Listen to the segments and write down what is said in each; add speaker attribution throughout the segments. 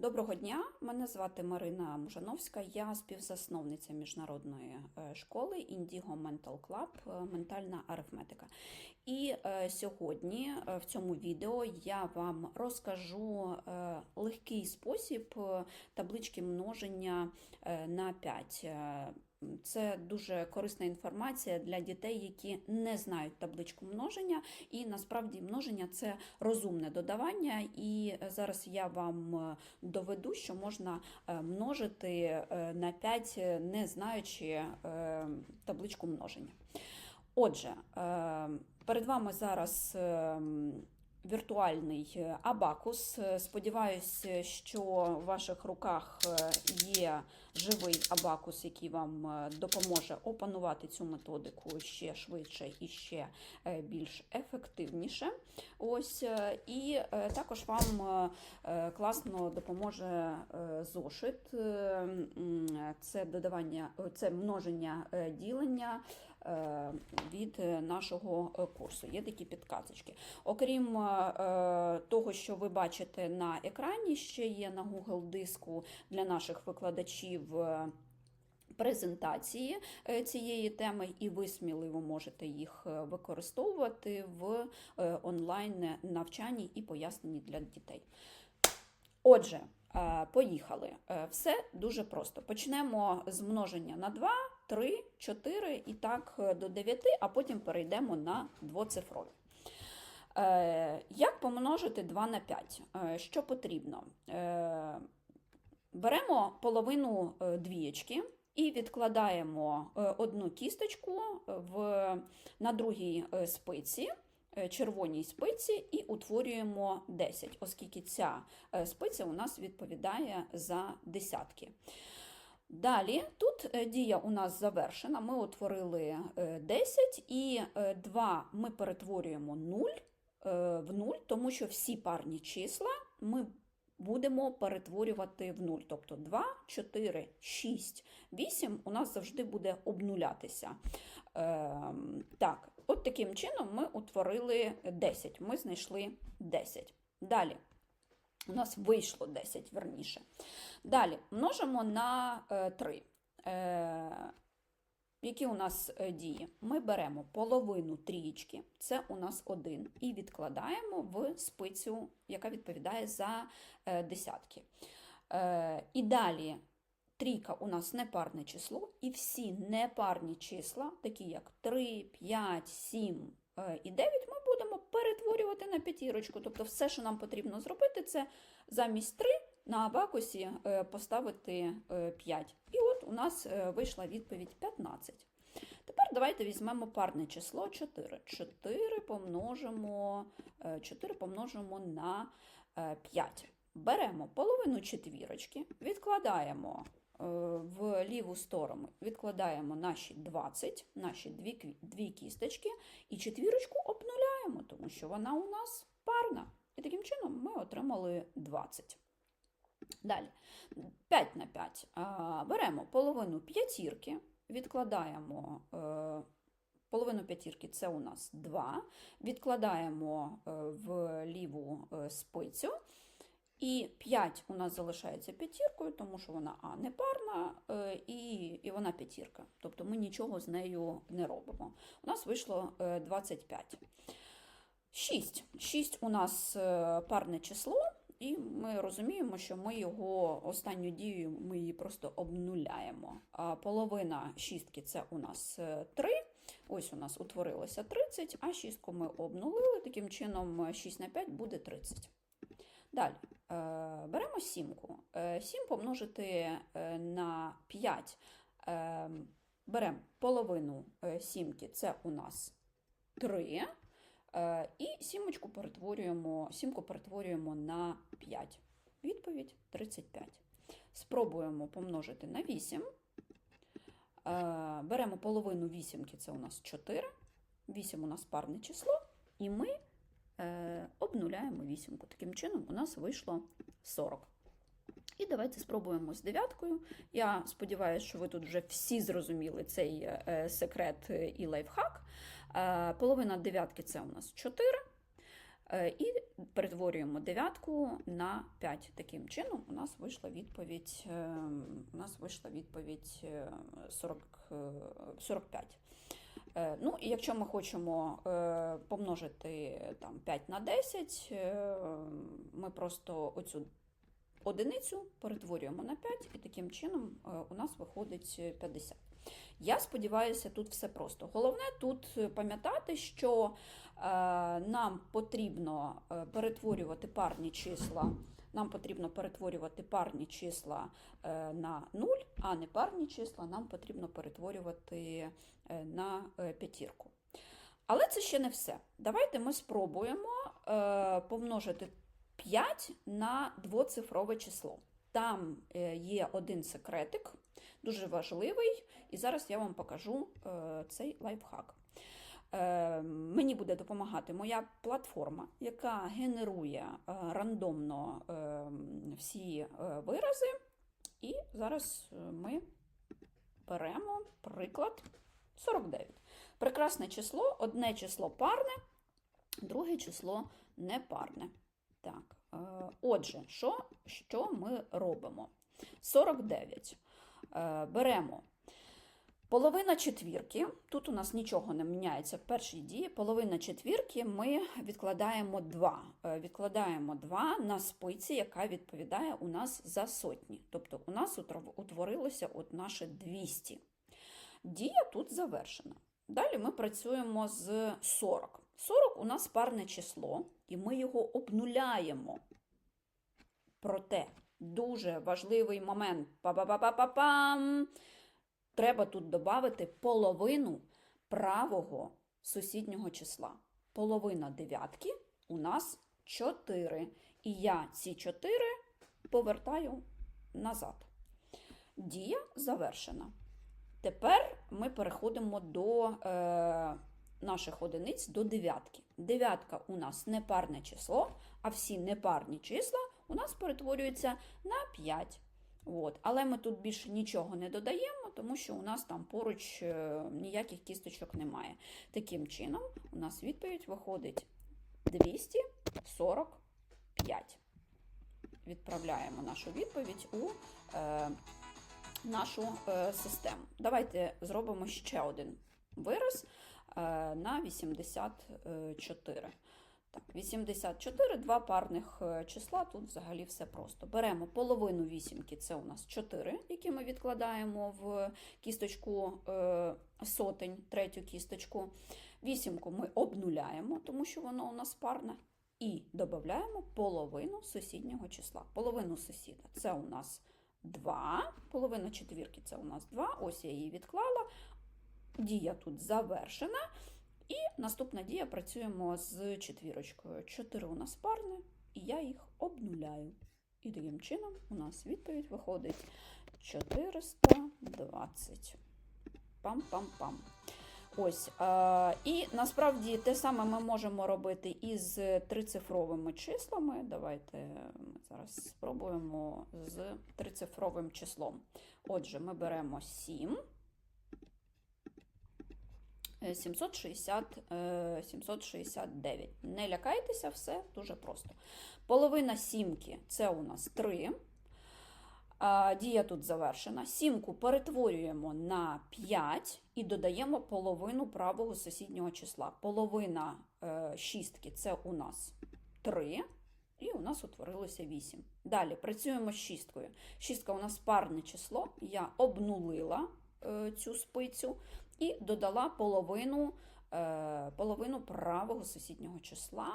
Speaker 1: Доброго дня, мене звати Марина Мужановська, я співзасновниця міжнародної е, школи Indigo Mental Club е, ментальна арифметика. І е, сьогодні е, в цьому відео я вам розкажу е, легкий спосіб таблички множення на 5. Е, Це дуже корисна інформація для дітей, які не знають табличку множення, і насправді множення це розумне додавання. І зараз я вам доведу, що можна множити на 5, е, не знаючи табличку множення. Отже, е, перед вами зараз е, віртуальний е, абакус. Сподіваюсь, що в ваших руках є живий абакус, який вам допоможе опанувати цю методику ще швидше і ще більш ефективніше. Ось, і також вам класно допоможе зошит. Це додавання, це множення ділення від е, нашого е, курсу. Є такі підказочки. Окрім е, того, що ви бачите на екрані, ще є на Google диску для наших викладачів. е, Презентації е, цієї теми, і ви сміливо можете їх е, використовувати в е, онлайн навчанні і поясненні для дітей. Отже, е, поїхали. Е, Все дуже просто. Почнемо з множення на 2, 3, 4 і так е, до 9, а потім перейдемо на двоцифрові. Е, Як помножити 2 на 5? Е, Що потрібно? Беремо половину двієчки і відкладаємо одну кісточку в, на другій спиці, червоній спиці, і утворюємо 10, оскільки ця спиця у нас відповідає за десятки. Далі тут е, дія у нас завершена. Ми утворили е, 10 і 2 ми перетворюємо 0 е, в 0, тому що всі парні числа ми будемо перетворювати в 0. Тобто 2, 4, 6, 8 у нас завжди буде обнулятися. Ем, Так, от таким чином ми утворили 10. Ми знайшли 10. Далі. У нас вийшло 10, верніше. Далі множимо на е, 3. Е, які у нас е, дії? Ми беремо половину трієчки, це у нас 1, і відкладаємо в спицю, яка відповідає за е, десятки. Е, і далі трійка у нас непарне число, і всі непарні числа, такі як 3, 5, 7 е, і 9, ми будемо перетворювати на п'ятірочку. Тобто все, що нам потрібно зробити, це замість 3 на абакусі е, поставити е, 5. І от у нас е, вийшла відповідь 15. Тепер давайте візьмемо парне число 4. 4 помножимо, е, 4 помножимо на е, 5. Беремо половину четвірочки, відкладаємо е, в ліву сторону, відкладаємо наші 20, наші дві, дві кісточки, і четвірочку обнуляємо, тому що вона у нас парна. І таким чином ми отримали 20. Далі, 5 на 5. Беремо половину п'ятірки, відкладаємо е, половину п'ятірки це у нас 2, відкладаємо е, в ліву е, спицю. І 5 у нас залишається п'ятіркою, тому що вона А не парна, і, і вона п'ятірка. Тобто ми нічого з нею не робимо. У нас вийшло е, 25. 6. 6 у нас е, парне число, і ми розуміємо, що ми його останню дію ми її просто обнуляємо. А половина шістки це у нас 3. Ось у нас утворилося 30, а шістку ми обнулили. Таким чином 6 на 5 буде 30. Далі е, беремо сімку. Е, 7 помножити е, на 5. Е, беремо половину е, сімки, це у нас 3. Е, І сімочку перетворюємо, сімку перетворюємо на 5. Відповідь 35. Спробуємо помножити на 8. Е, Беремо половину вісімки, це у нас 4. 8 у нас парне число, і ми е, обнуляємо вісімку. Таким чином у нас вийшло 40. І давайте спробуємо з дев'яткою. Я сподіваюся, що ви тут вже всі зрозуміли цей секрет і лайфхак. Е, половина дев'ятки це у нас 4. Е, І перетворюємо дев'ятку на 5. Таким чином у нас вийшла відповідь, е, у нас вийшла відповідь е, 40, е, 45. Е, Ну, і якщо ми хочемо помножити там, 5 на 10, е, ми просто оцю одиницю перетворюємо на 5, і таким чином у нас виходить 50. Я сподіваюся, тут все просто. Головне тут е, пам'ятати, що е, нам потрібно е, перетворювати парні числа. Нам потрібно перетворювати парні числа на 0, а не парні числа нам потрібно перетворювати на п'ятірку. Але це ще не все. Давайте ми спробуємо помножити 5 на двоцифрове число. Там є один секретик, дуже важливий, і зараз я вам покажу е, цей лайфхак. Е, Мені буде допомагати моя платформа, яка генерує е, рандомно всі вирази. І зараз ми беремо приклад 49. Прекрасне число, одне число парне, друге число непарне. Так, отже, що, що ми робимо? 49. Е, Беремо половина четвірки. Тут у нас нічого не міняється в першій дії. Половина четвірки ми відкладаємо 2. Е, Відкладаємо 2 на спиці, яка відповідає у нас за сотні. Тобто у нас утворилося от наше 200. Дія тут завершена. Далі ми працюємо з 40. 40 у нас парне число, і ми його обнуляємо. Проте дуже важливий момент. Па-па-па-па-пам! Треба тут додати половину правого сусіднього числа. Половина дев'ятки у нас 4. І я ці 4 повертаю назад. Дія завершена. Тепер ми переходимо до е, наших одиниць до дев'ятки. Дев'ятка у нас непарне число, а всі непарні числа у нас перетворюються на 5. От. Але ми тут більше нічого не додаємо, тому що у нас там поруч е, ніяких кісточок немає. Таким чином, у нас відповідь виходить 245. Відправляємо нашу відповідь у е, нашу е, систему. Давайте зробимо ще один вираз е, на 84. Так, 84, два парних е, числа, тут взагалі все просто. Беремо половину вісімки, це у нас 4, які ми відкладаємо в кісточку е, сотень, третю кісточку. Вісімку ми обнуляємо, тому що воно у нас парне. І додаємо половину сусіднього числа. Половину сусіда це у нас 2, половина четвірки це у нас 2, ось я її відклала. Дія тут завершена. І наступна дія працюємо з четвірочкою. 4 у нас парне, і я їх обнуляю. І таким чином у нас відповідь виходить 420. Пам-пам-пам. Ось. І насправді те саме ми можемо робити із трицифровими числами. Давайте ми зараз спробуємо з трицифровим числом. Отже, ми беремо 7. Е, 760, е, 769. Не лякайтеся, все дуже просто. Половина сімки це у нас 3. Дія тут завершена. Сімку перетворюємо на 5 і додаємо половину правого сусіднього числа. Половина е, шістки це у нас 3. І у нас утворилося 8. Далі працюємо з шісткою. Шістка у нас парне число. Я обнулила е, цю спицю і додала половину, е, половину правого сусіднього числа.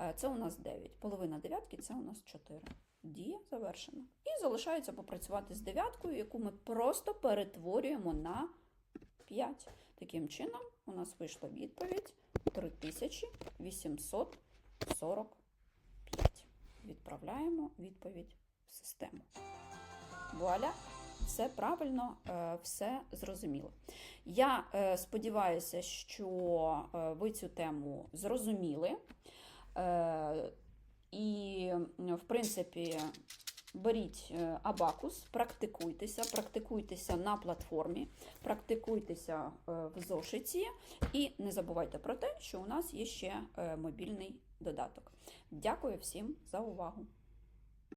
Speaker 1: Е, Це у нас 9. Половина дев'ятки це у нас 4. Дія завершена. І залишається попрацювати з дев'яткою, яку ми просто перетворюємо на 5. Таким чином, у нас вийшла відповідь 3845. Відправляємо відповідь в систему. Вуаля! Все правильно, е, все зрозуміло. Я е, сподіваюся, що е, ви цю тему зрозуміли. І, в принципі, беріть абакус, практикуйтеся, практикуйтеся на платформі, практикуйтеся в зошиті. І не забувайте про те, що у нас є ще мобільний додаток. Дякую всім за увагу!